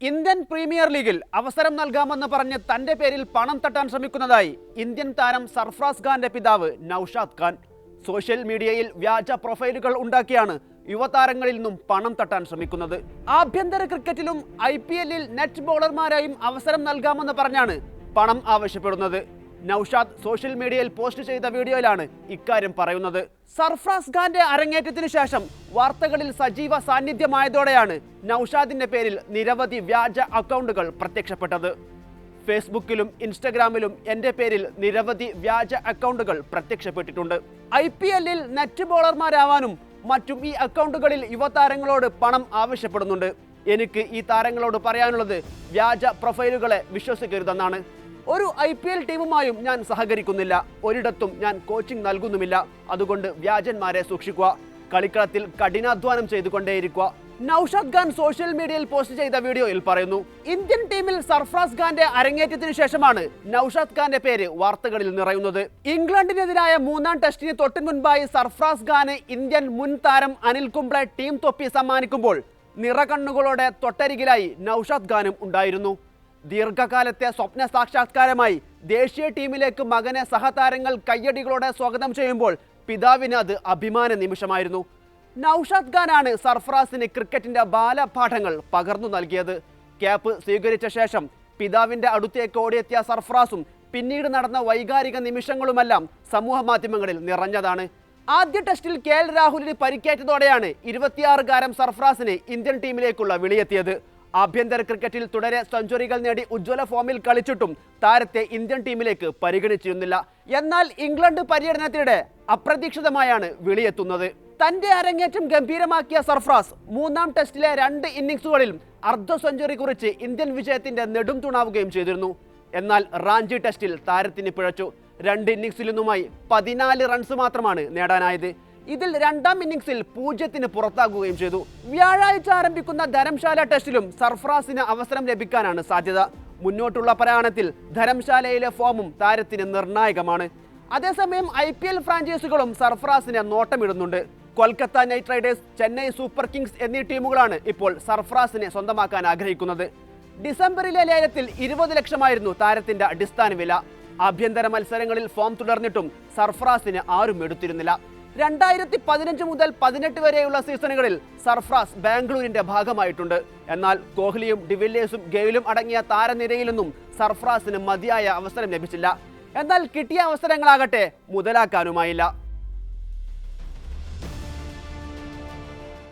Indian premier ലീഗിൽ അവസരം നൽകാമെന്ന് പറഞ്ഞ് തന്റെ പേരിൽ പണം തട്ടാൻ ശ്രമിക്കുന്നതായി ഇന്ത്യൻ താരം സർഫ്രാസ് ഖാന്റെ പിതാവ് നൌഷാദ് ഖാൻ. സോഷ്യൽ മീഡിയയിൽ വ്യാജ പ്രൊഫൈലുകൾ ഉണ്ടാക്കിയാണ് യുവതാരങ്ങളിൽ നിന്നും പണം തട്ടാൻ ശ്രമിക്കുന്നത്. ആഭ്യന്തര ക്രിക്കറ്റിലും ഐ പി എല്ലിൽ നെറ്റ് ബോളർമാരായും അവസരം നൽകാമെന്ന് പറഞ്ഞാണ് പണം ആവശ്യപ്പെടുന്നത്. നൌഷാദ് സോഷ്യൽ മീഡിയയിൽ പോസ്റ്റ് ചെയ്ത വീഡിയോയിലാണ് ഇക്കാര്യം പറയുന്നത്. സർഫ്രാസ് ഖാന്റെ അരങ്ങേറ്റത്തിന് ശേഷം വാർത്തകളിൽ സജീവ സാന്നിധ്യമായതോടെയാണ് നൌഷാദിന്റെ പേരിൽ നിരവധി വ്യാജ അക്കൗണ്ടുകൾ പ്രത്യക്ഷപ്പെട്ടത്. ഫേസ്ബുക്കിലും ഇൻസ്റ്റഗ്രാമിലും എന്റെ പേരിൽ നിരവധി വ്യാജ അക്കൗണ്ടുകൾ പ്രത്യക്ഷപ്പെട്ടിട്ടുണ്ട്. ഐ പി എല്ലിൽ നെറ്റ് ബോളർമാരാവാനും മറ്റും ഈ അക്കൗണ്ടുകളിൽ യുവതാരങ്ങളോട് പണം ആവശ്യപ്പെടുന്നുണ്ട്. എനിക്ക് ഈ താരങ്ങളോട് പറയാനുള്ളത് വ്യാജ പ്രൊഫൈലുകളെ വിശ്വസിക്കരുതെന്നാണ്. ഒരു ഐ പി എൽ ടീമുമായും ഞാൻ സഹകരിക്കുന്നില്ല. ഒരിടത്തും ഞാൻ കോച്ചിങ് നൽകുന്നുമില്ല. അതുകൊണ്ട് വ്യാജന്മാരെ സൂക്ഷിക്കുക. കളിക്കളത്തിൽ കഠിനാധ്വാനം ചെയ്തുകൊണ്ടേയിരിക്കുക. നൌഷാദ് ഖാൻ സോഷ്യൽ മീഡിയയിൽ പോസ്റ്റ് ചെയ്ത വീഡിയോയിൽ പറയുന്നു ഇന്ത്യൻ ടീമിൽ സർഫ്രാസ് ഖാന്റെ അരങ്ങേറ്റത്തിന് ശേഷമാണ് നൌഷാദ് ഖാന്റെ പേര് വാർത്തകളിൽ നിറയുന്നത്. ഇംഗ്ലണ്ടിനെതിരായ മൂന്നാം ടെസ്റ്റിന് തൊട്ടു മുൻപായി സർഫ്രാസ് ഖാന് ഇന്ത്യൻ മുൻ താരം അനിൽ കുംബ്ലെ ടീം തൊപ്പി സമ്മാനിക്കുമ്പോൾ നിറകണ്ണുകളോടെ തൊട്ടരികിലായി നൌഷാദ് ഖാനും ഉണ്ടായിരുന്നു. ദീർഘകാലത്തെ സ്വപ്ന സാക്ഷാത്കാരമായി ദേശീയ ടീമിലേക്ക് മകനെ സഹതാരങ്ങൾ കയ്യടികളോടെ സ്വാഗതം ചെയ്യുമ്പോൾ പിതാവിന് അത് അഭിമാന നിമിഷമായിരുന്നു. നൌഷാദ് ഖാനാണ് സർഫറാസിന് ക്രിക്കറ്റിന്റെ ബാലപാഠങ്ങൾ പകർന്നു നൽകിയത്. ക്യാപ്പ് സ്വീകരിച്ച ശേഷം പിതാവിന്റെ അടുത്തേക്ക് ഓടിയെത്തിയ സർഫറാസും പിന്നീട് നടന്ന വൈകാരിക നിമിഷങ്ങളുമെല്ലാം സമൂഹ മാധ്യമങ്ങളിൽ നിറഞ്ഞതാണ്. ആദ്യ ടെസ്റ്റിൽ കെ എൽ രാഹുലിന് പരിക്കേറ്റതോടെയാണ് ഇരുപത്തിയാറുകാരൻ സർഫറാസിന് ഇന്ത്യൻ ടീമിലേക്കുള്ള വിളിയെത്തിയത്. ആഭ്യന്തര ക്രിക്കറ്റിൽ തുടരെ സെഞ്ചുറികൾ നേടി ഉജ്ജ്വല ഫോമിൽ കളിച്ചിട്ടും താരത്തെ ഇന്ത്യൻ ടീമിലേക്ക് പരിഗണിച്ചിരുന്നില്ല. എന്നാൽ ഇംഗ്ലണ്ട് പര്യടനത്തിനിടെ അപ്രതീക്ഷിതമായാണ് വിളിയെത്തുന്നത്. തന്റെ അരങ്ങേറ്റം ഗംഭീരമാക്കിയ സർഫ്രാസ് മൂന്നാം ടെസ്റ്റിലെ രണ്ട് ഇന്നിംഗ്സുകളിൽ അർദ്ധ സെഞ്ചുറി കുറിച്ച് ഇന്ത്യൻ വിജയത്തിന്റെ നെടും തുണാവുകയും ചെയ്തിരുന്നു. എന്നാൽ റാഞ്ചി ടെസ്റ്റിൽ താരത്തിന് പിഴച്ചു. രണ്ട് ഇന്നിംഗ്സിൽ നിന്നുമായി പതിനാല് റൺസ് മാത്രമാണ് നേടാനായത്. ഇതിൽ രണ്ടാം ഇന്നിംഗ്സിൽ പൂജ്യത്തിന് പുറത്താകുകയും ചെയ്തു. വ്യാഴാഴ്ച ആരംഭിക്കുന്ന ധരംശാല ടെസ്റ്റിലും സർഫ്രാസിന് അവസരം ലഭിക്കാനാണ് സാധ്യത. മുന്നോട്ടുള്ള പ്രയാണത്തിൽ ധരംശാലയിലെ ഫോമും താരത്തിന് നിർണായകമാണ്. അതേസമയം ഐ പി എൽ ഫ്രാഞ്ചൈസുകളും സർഫറാസിനെ നോട്ടമിടുന്നുണ്ട്. Kolkata Knight Riders Chennai Super Kings എന്നീ ടീമുകളാണ് ഇപ്പോൾ സർഫ്രാസിനെ സ്വന്തമാക്കാൻ ആഗ്രഹിക്കുന്നത്. ഡിസംബറിലെ ലേലത്തിൽ ഇരുപത് ലക്ഷമായിരുന്നു താരത്തിന്റെ അടിസ്ഥാന വില. ആഭ്യന്തര മത്സരങ്ങളിൽ ഫോം തുടർന്നിട്ടും സർഫ്രാസിന് ആരും എടുത്തിരുന്നില്ല. രണ്ടായിരത്തി പതിനഞ്ച് മുതൽ പതിനെട്ട് വരെയുള്ള സീസണുകളിൽ സർഫ്രാസ് ബാംഗ്ലൂരിന്റെ ഭാഗമായിട്ടുണ്ട്. എന്നാൽ കോഹ്ലിയും ഡിവില്ലേഴ്സും ഗെയിലും അടങ്ങിയ താരനിരയിൽ നിന്നും സർഫ്രാസിന് മതിയായ അവസരം ലഭിച്ചില്ല. എന്നാൽ കിട്ടിയ അവസരങ്ങളാകട്ടെ മുതലാക്കാനുമായില്ല.